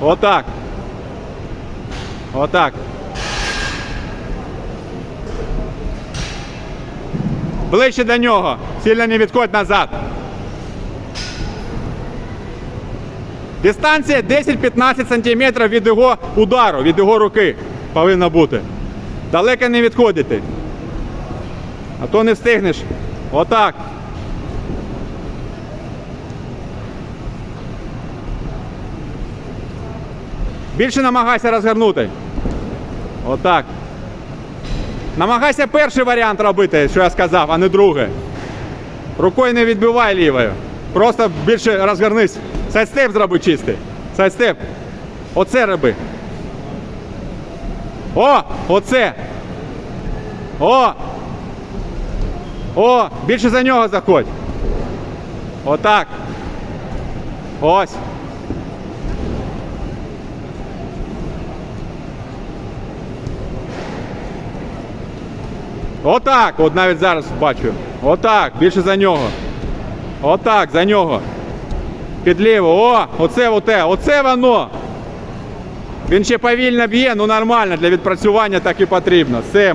Отак. Отак. Ближче до нього. Сильно не відходь назад. Дистанція 10-15 см від його удару, від його руки повинна бути. Далеко не відходити. А то не встигнеш. Отак. Більше намагайся розгорнути. Отак. Намагайся перший варіант робити, що я сказав, а не другий. Рукою не відбивай лівою. Просто більше розгорнись. Сайдстеп зроби чистий. Сайдстеп. Оце роби. О! Оце! О! О! Більше за нього заходь. Отак. Ось. Отак, от навіть зараз бачу. Отак, більше за нього. Отак, за нього. Підліво. О, оце оте, оце воно. Він ще повільно б'є, ну нормально, для відпрацювання так і потрібно. Все,